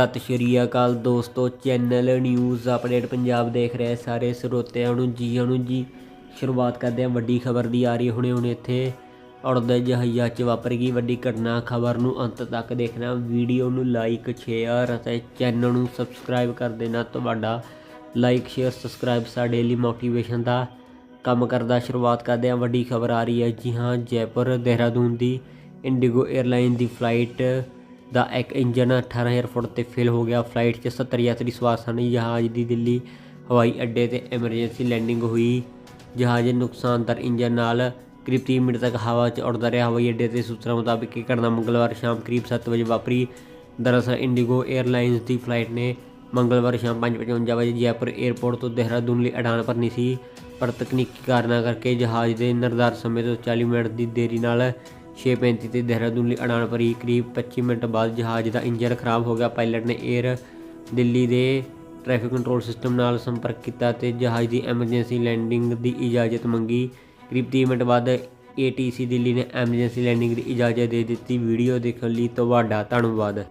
ਸਤਿ ਸ਼੍ਰੀ ਅਕਾਲ ਦੋਸਤੋ, channel news update Punjab ਦੇਖ ਰਹੇ ਸਾਰੇ ਸਰੋਤਿਆਂ ਨੂੰ ਜੀ ਨੂੰ ਜੀ। ਸ਼ੁਰੂਆਤ ਕਰਦੇ ਹਾਂ ਵੱਡੀ ਖਬਰ ਦੀ, ਆ ਰਹੀ ਹੁਣੇ ਹੁਣੇ ਇੱਥੇ। ਉੜਦੇ ਜਹਾਜ਼ਾਂ 'ਚ ਵਾਪਰ ਗਈ ਵੱਡੀ ਘਟਨਾ, ਖਬਰ ਨੂੰ ਅੰਤ ਤੱਕ ਦੇਖਣਾ। ਵੀਡੀਓ ਨੂੰ ਲਾਈਕ ਸ਼ੇਅਰ ਅਤੇ ਚੈਨਲ ਨੂੰ ਸਬਸਕ੍ਰਾਈਬ ਕਰ ਦੇਣਾ। ਤੁਹਾਡਾ ਲਾਈਕ ਸ਼ੇਅਰ ਸਬਸਕ੍ਰਾਈਬ ਸਾਡੇ ਲਈ ਮੋਟੀਵੇਸ਼ਨ ਦਾ ਕੰਮ ਕਰਦਾ। ਸ਼ੁਰੂਆਤ ਕਰਦੇ ਹਾਂ ਵੱਡੀ ਖਬਰ ਆ ਰਹੀ ਹੈ ਜੀ ਹਾਂ, ਜੈਪੁਰ, ਦੇਹਰਾਦੂਨ ਦੀ। ਇੰਡੀਗੋ 에ਅਰਲਾਈਨ ਦੀ ਫਲਾਈਟ ਦਾ ਇੱਕ ਇੰਜਨ 18000 ਫੁੱਟ ਤੇ ਫੇਲ ਹੋ ਗਿਆ। ਫਲਾਈਟ 'ਚ 70 ਯਾਤਰੀ ਸਵਾਰ ਸਨ। ਜਹਾਜ਼ ਦੀ ਦਿੱਲੀ, ਹਵਾਈ ਅੱਡੇ ਤੇ ਐਮਰਜੈਂਸੀ ਲੈਂਡਿੰਗ ਹੋਈ। ਜਹਾਜ਼ ਨੁਕਸਾਨਦਾਰ ਇੰਜਨ ਨਾਲ ਕਰੀਬ 30 ਮਿੰਟ ਤੱਕ ਹਵਾ 'ਚ ਉੱਡਦਾ ਰਿਹਾ। ਹਵਾਈ ਅੱਡੇ ਤੇ ਸੂਤਰਾਂ ਮੁਤਾਬਕ ਇਹ ਘਟਨਾ ਮੰਗਲਵਾਰ ਸ਼ਾਮ ਕਰੀਬ 7 ਵਜੇ ਵਾਪਰੀ। ਦਰਅਸਲ ਇੰਡੀਗੋ 에ਅਰਲਾਈਨਸ ਦੀ ਫਲਾਈਟ ਨੇ ਮੰਗਲਵਾਰ ਸ਼ਾਮ 5:55 ਵਜੇ ਜੈਪੁਰ 에ਅਰਪੋਰਟ ਤੋਂ ਦੇਹਰਾਦੂਨ ਲਈ ਅਡਾਨ ਭਰਨੀ ਸੀ। ਪਰ ਤਕਨੀਕੀ ਕਾਰਨਾਂ ਕਰਕੇ ਜਹਾਜ਼ ਦੇ ਨਿਰਧਾਰਤ ਸਮੇਂ ਤੋਂ 40 ਮਿੰਟ ਦੀ ਦੇਰੀ ਨਾਲ 6:35 ਤੇ ਦੇਹਰਾਦੂਨ ਲਈ ਅੜਾਨ ਭਰੀ ਕਰੀਬ 25 ਮਿੰਟ ਬਾਅਦ ਜਹਾਜ਼ ਦਾ ਇੰਜਨ ਖਰਾਬ ਹੋ ਗਿਆ। ਪਾਇਲਟ ਨੇ 에ਅਰ ਦਿੱਲੀ ਦੇ ਟ੍ਰੈਫਿਕ ਕੰਟਰੋਲ ਸਿਸਟਮ ਨਾਲ ਸੰਪਰਕ ਕੀਤਾ ਤੇ ਜਹਾਜ਼ ਦੀ ਐਮਰਜੈਂਸੀ ਲੈਂਡਿੰਗ ਦੀ ਇਜਾਜ਼ਤ ਮੰਗੀ। ਕਰੀਬ 30 ਮਿੰਟ ਬਾਅਦ ATC ਦਿੱਲੀ ਨੇ ਐਮਰਜੈਂਸੀ ਲੈਂਡਿੰਗ ਦੀ ਇਜਾਜ਼ਤ ਦੇ ਦਿੱਤੀ। ਵੀਡੀਓ ਦੇਖਣ ਲਈ ਤੁਹਾਡਾ ਧੰਨਵਾਦ।